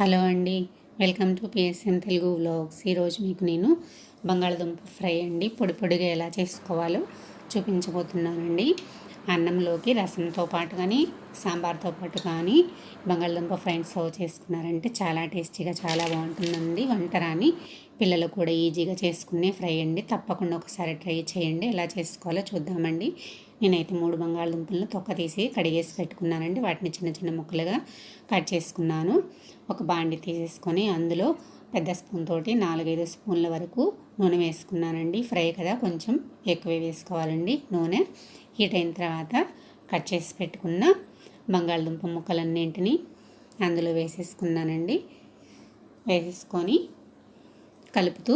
Hello అండి. Welcome to PSM Telugu vlogs. ఈరోజు మీకు నేను బంగాళదుంప ఫ్రై అండి. పొడి పొడిగా ఎలా చేసుకోవాలో చూపించబోతున్నానండి. అన్నంలోకి రసంతో పాటు కానీ సాంబార్తో పాటు కానీ బంగాళదుంప ఫ్రైని సర్వ్ చేసుకున్నారంటే చాలా టేస్టీగా చాలా బాగుంటుందండి. వంట రాని పిల్లలు కూడా ఈజీగా చేసుకునే ఫ్రై అండి. తప్పకుండా ఒకసారి ట్రై చేయండి. ఎలా చేసుకోవాలో చూద్దామండి. నేనైతే మూడు బంగాళదుంపలను తొక్క తీసి కడిగేసి పెట్టుకున్నానండి. వాటిని చిన్న చిన్న ముక్కలుగా కట్ చేసుకున్నాను. ఒక బాండి తీసేసుకొని అందులో పెద్ద స్పూన్ తోటి నాలుగైదు స్పూన్ల వరకు నూనె వేసుకున్నానండి. ఫ్రై కదా కొంచెం ఎక్కువ వేసుకోవాలండి నూనె. హీట్ అయిన తర్వాత కట్ చేసి పెట్టుకున్న బంగాళదుంప ముక్కలన్నింటినీ అందులో వేసేసుకున్నానండి. వేసేసుకొని కలుపుతూ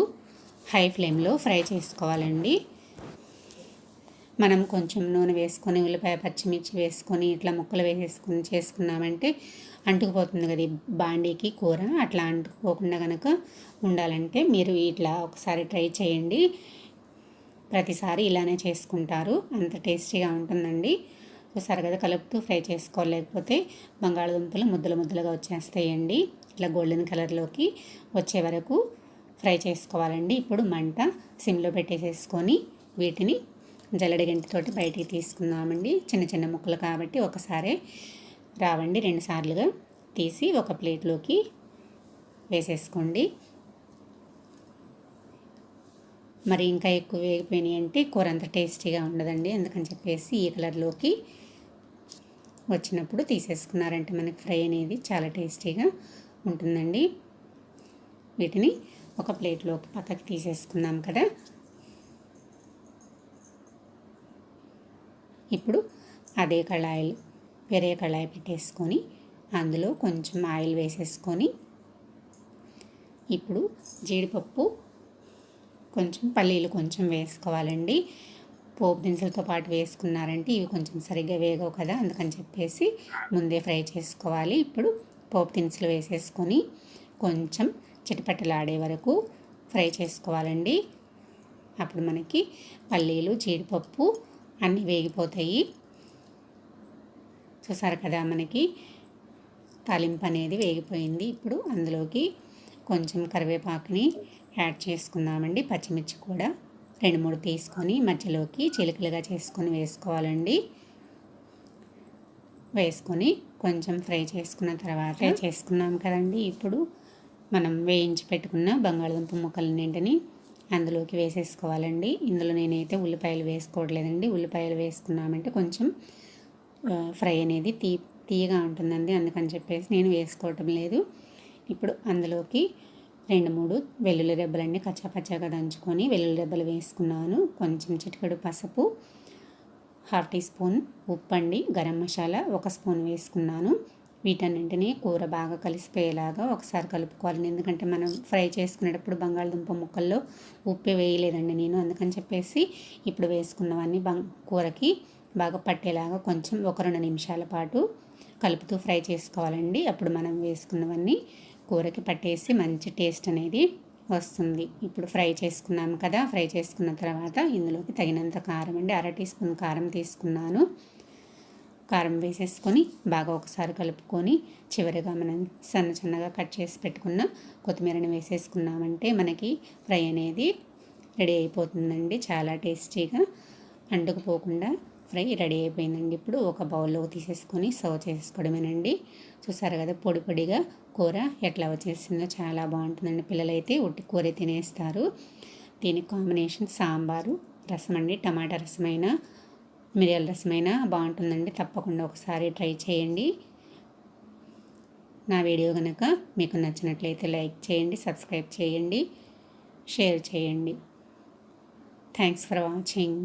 హై ఫ్లేమ్లో ఫ్రై చేసుకోవాలండి. మనం కొంచెం నూనె వేసుకొని ఉల్లిపాయ పచ్చిమిర్చి వేసుకొని ఇట్లా ముక్కలు వేసేసుకొని చేసుకున్నామంటే అంటుకుపోతుంది కదా బాండీకి కూర. అట్లా అంటుకోకుండా కనుక ఉండాలంటే మీరు ఇట్లా ఒకసారి ట్రై చేయండి. ప్రతిసారి ఇలానే చేసుకుంటారు. అంత టేస్టీగా ఉంటుందండి. సో కదా కలుపుతూ ఫ్రై చేసుకోలేకపోతే బంగాళదుంపలు ముద్దలు ముద్దలుగా వచ్చేస్తాయండి. ఇట్లా గోల్డెన్ కలర్లోకి వచ్చే వరకు ఫ్రై చేసుకోవాలండి. ఇప్పుడు మంట సిమ్లో పెట్టేసేసుకొని వీటిని జల్లడి గంటితోటి బయటికి తీసుకుందామండి. చిన్న చిన్న ముక్కలు కాబట్టి ఒకసారి రావండి. రెండుసార్లుగా తీసి ఒక ప్లేట్లోకి వేసేసుకోండి. మరి ఇంకా ఎక్కువ వేగిపోయినాయి అంటే కూర అంత టేస్టీగా ఉండదండి. అందుకని చెప్పేసి ఈ కలర్లోకి వచ్చినప్పుడు తీసేసుకున్నారంటే మనకి ఫ్రై అనేది చాలా టేస్టీగా ఉంటుందండి. వీటిని ఒక ప్లేట్లోకి పక్కకి తీసేసుకున్నాం కదా. ఇప్పుడు అదే కళాయిలు వేరే కళాయి పెట్టేసుకొని అందులో కొంచెం ఆయిల్ వేసేసుకొని ఇప్పుడు జీడిపప్పు కొంచెం పల్లీలు కొంచెం వేసుకోవాలండి. పోపు దినుసులతో పాటు వేసుకున్నారంటే ఇవి కొంచెం సరిగ్గా వేగవు కదా అందుకని చెప్పేసి ముందే ఫ్రై చేసుకోవాలి. ఇప్పుడు పోపు దినుసులు వేసేసుకొని కొంచెం చిటపట్టలాడే వరకు ఫ్రై చేసుకోవాలండి. అప్పుడు మనకి పల్లీలు జీడిపప్పు అన్నీ వేగిపోతాయి. చూసారు కదా మనకి తాలింపు అనేది వేగిపోయింది. ఇప్పుడు అందులోకి కొంచెం కరివేపాకుని యాడ్ చేసుకుందామండి. పచ్చిమిర్చి కూడా రెండు మూడు తీసుకొని మధ్యలోకి చిలుకలుగా చేసుకొని వేసుకోవాలండి. వేసుకొని కొంచెం ఫ్రై చేసుకున్న తర్వాత చేసుకున్నాం కదండి. ఇప్పుడు మనం వేయించి పెట్టుకున్న బంగాళదుంప ముక్కలన్నింటినీ అందులోకి వేసేసుకోవాలండి. ఇందులో నేనైతే ఉల్లిపాయలు వేసుకోవట్లేదండి. ఉల్లిపాయలు వేసుకున్నామంటే కొంచెం ఫ్రై అనేది తీ తీయగా ఉంటుందండి. అందుకని చెప్పేసి నేను వేసుకోవటం లేదు. ఇప్పుడు అందులోకి రెండు మూడు వెల్లుల్లి రెబ్బలన్నీ కచ్చాపచ్చాగా దంచుకొని వెల్లుల్లి రెబ్బలు వేసుకున్నాను. కొంచెం చిటికడు పసుపు హాఫ్ టీ స్పూన్ ఉప్పు అండి గరం మసాలా ఒక స్పూన్ వేసుకున్నాను. వీటన్నింటినీ కూర బాగా కలిసిపోయేలాగా ఒకసారి కలుపుకోవాలి. ఎందుకంటే మనం ఫ్రై చేసుకునేటప్పుడు బంగాళదుంప ముక్కల్లో ఉప్పు వేయలేదండి నేను. అందుకని చెప్పేసి ఇప్పుడు వేసుకున్నవన్నీ బంగ్ కూరకి బాగా పట్టేలాగా కొంచెం ఒక రెండు నిమిషాల పాటు కలుపుతూ ఫ్రై చేసుకోవాలండి. అప్పుడు మనం వేసుకున్నవన్నీ కూరకి పట్టేసి మంచి టేస్ట్ అనేది వస్తుంది. ఇప్పుడు ఫ్రై చేసుకున్నాం కదా ఫ్రై చేసుకున్న తర్వాత ఇందులోకి తగినంత కారం అండి అర టీ స్పూన్ కారం తీసుకున్నాను. కారం వేసేసుకొని బాగా ఒకసారి కలుపుకొని చివరిగా మనం సన్న చిన్నగా కట్ చేసి పెట్టుకున్న కొత్తిమీరని వేసేసుకున్నామంటే మనకి ఫ్రై అనేది రెడీ అయిపోతుందండి. చాలా టేస్టీగా అంటుకుపోకుండా ఫ్రై రెడీ అయిపోయిందండి. ఇప్పుడు ఒక బౌల్లో తీసేసుకొని సర్వ్ చేసుకోవడమేనండి. చూసారు కదా పొడి పొడిగా కూర ఎట్లా వచ్చేసిందో చాలా బాగుంటుందండి. పిల్లలైతే ఉట్టి కూర తినేస్తారు. దీని కాంబినేషన్ సాంబారు రసం అండి. టమాటా రసమైన మిరియాల రసమైనా బాగుంటుందండి. తప్పకుండా ఒకసారి ట్రై చేయండి. నా వీడియో కనుక మీకు నచ్చినట్లయితే లైక్ చేయండి సబ్స్క్రైబ్ చేయండి షేర్ చేయండి. Thanks for watching.